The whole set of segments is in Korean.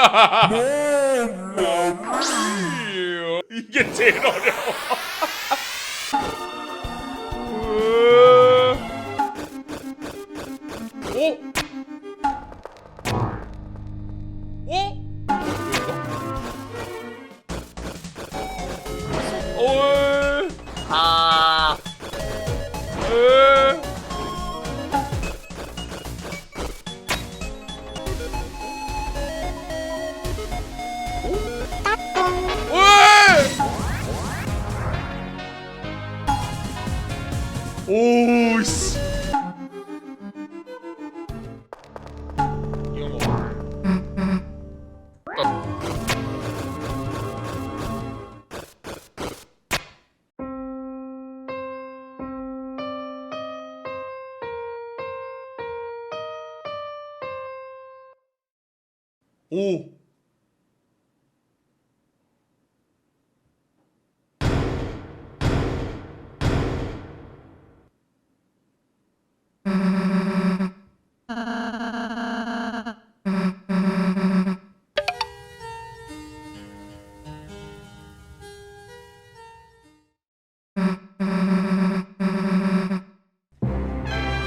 이게 제일 어려워. 오.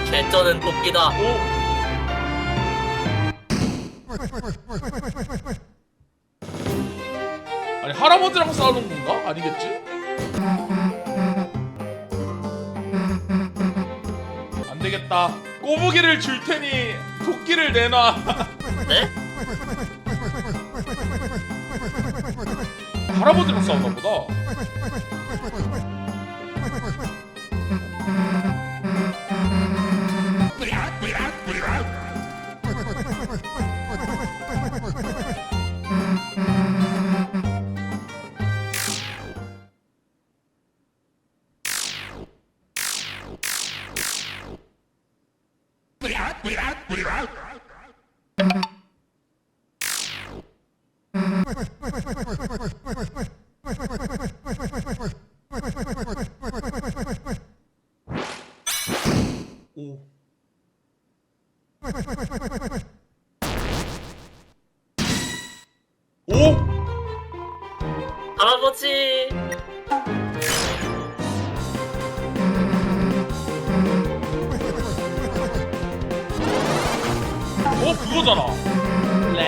개쩌는 뽑기다. 5 아니 할아버지랑 싸우는 건가? 아니겠지? 안 되겠다. 꼬부기를 줄 테니 토끼를 내놔. 네? 할아버지랑 싸우나 보다.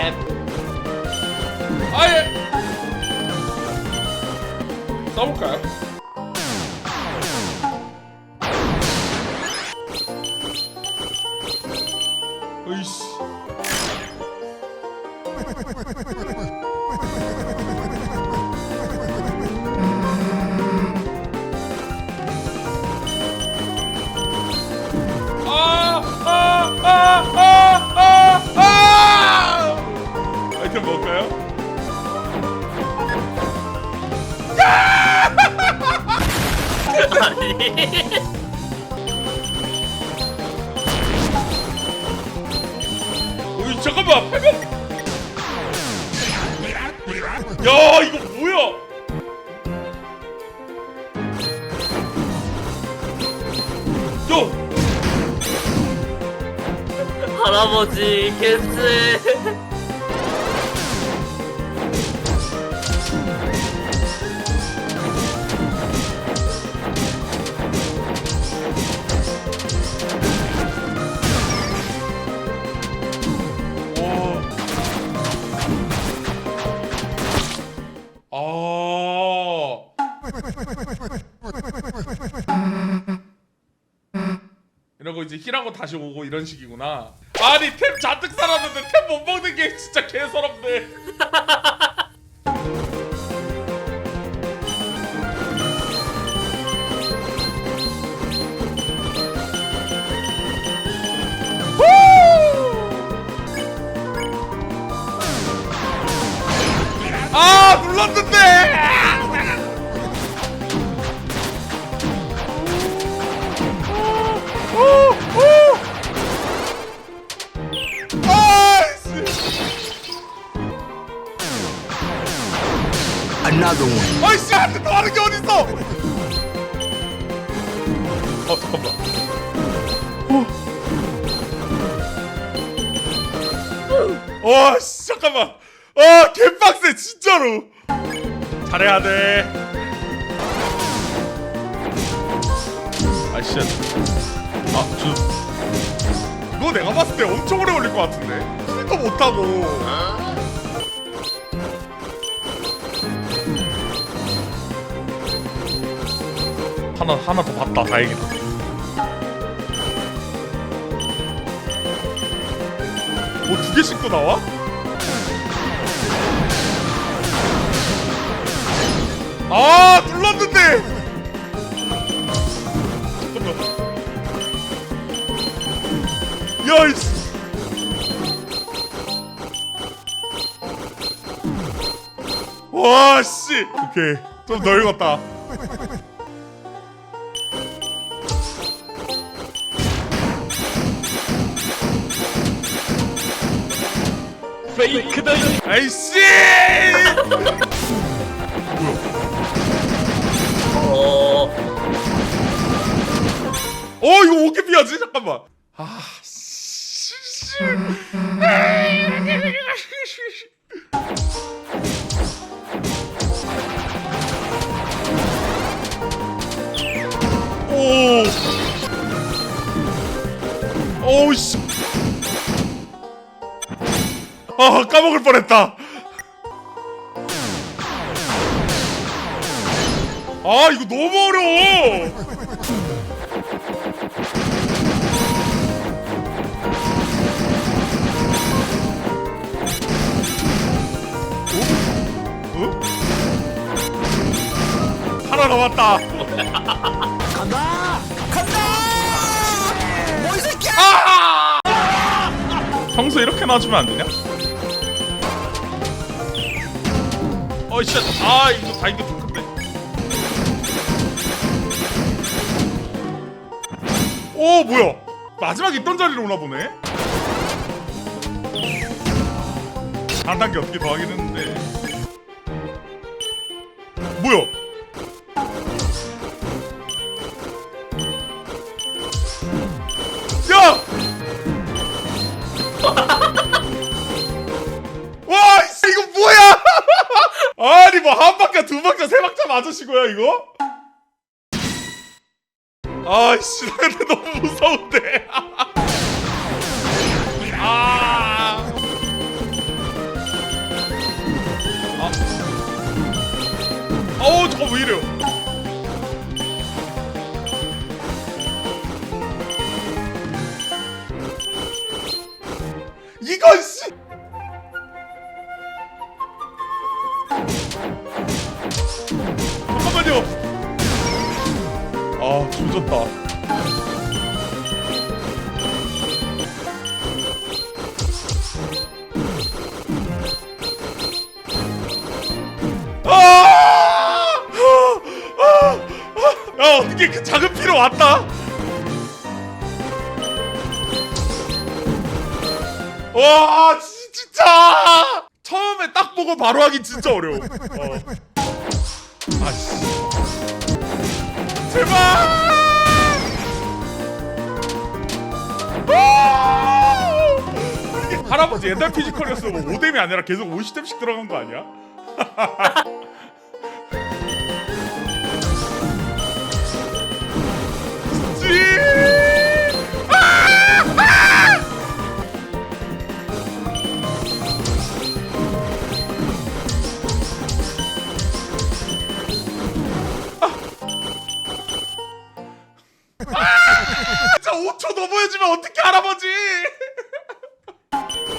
랩. 아예. 싸울까요? 으이씨. 잠깐만. 팔각 야 이거 뭐야? 야! 할아버지 개쎄 이제 힐하고 다시 오고 이런 식이구나. 아니 템 잔뜩 살았는데 템 못 먹는 게 진짜 개서럽네. 아 눌렀는데. 잠깐만. 어. 와 씨, 잠깐만. 아 개빡세 진짜로. 잘해야 돼. 아이씨 아 저. 이거 내가 봤을 때 엄청 오래 걸릴 것 같은데. 실도 못하고. 하나 하나 더 봤다. 다행이다 뭐 두 개씩 또 나와? 아 눌렀는데! 잠깐만. 야이씨. 와씨. 오케이. 좀더 읽었다 페이크다. 아이씨 어, 어 이거 어떻게 피하지? 잠깐만 아 씨. 오. 아 까먹을 뻔했다. 아 이거 너무 어려워. 어? 하나 남았다. 간다! 간다! 뭐이 새끼야! 아! 평소 이렇게 놔주면 안 되냐? 어이 씨, 아 이거 좀 큰데. 오 뭐야? 마지막 있던 자리로 오나 보네. 한 단계 어떻게 더 하긴 했는데. 뭐야? 야! 박자, 두 박자, 세 박자 맞으시고요 이거? 아씨, 근데 너무 무서운데. 아. 아. 어우, 저거 왜 이래요? 아, 조졌다. 아! 아! 아! 야, 어떻게 그 작은 피로 왔다? 와 지- 진짜 처음에 딱 보고 바로 하기 진짜 어려워 어. 아씨 제발 할아버지 옛날 피지컬이었으면 뭐 5뎀이 아니라 계속 50뎀씩 들어간 거 아니야?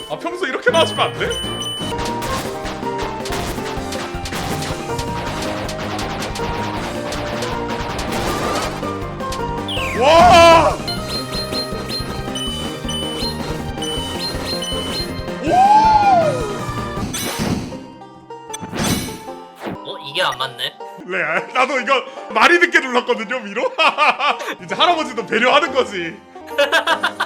아 평소 이렇게 놔주면 안 돼? 와! 오! 어 이게 안 맞네. 네, 나도 이거 말이 늦게 눌렀거든요, 위로. 이제 할아버지도 배려하는 거지.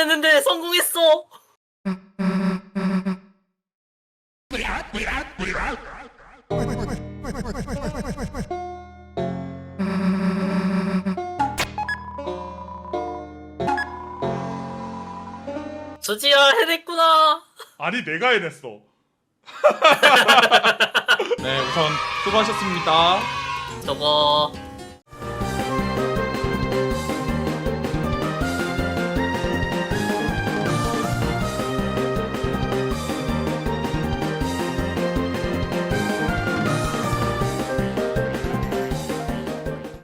잘라냈는데 성공했어. 수지야 해냈구나. 아니 내가 해냈어. 네 우선 수고하셨습니다. 저거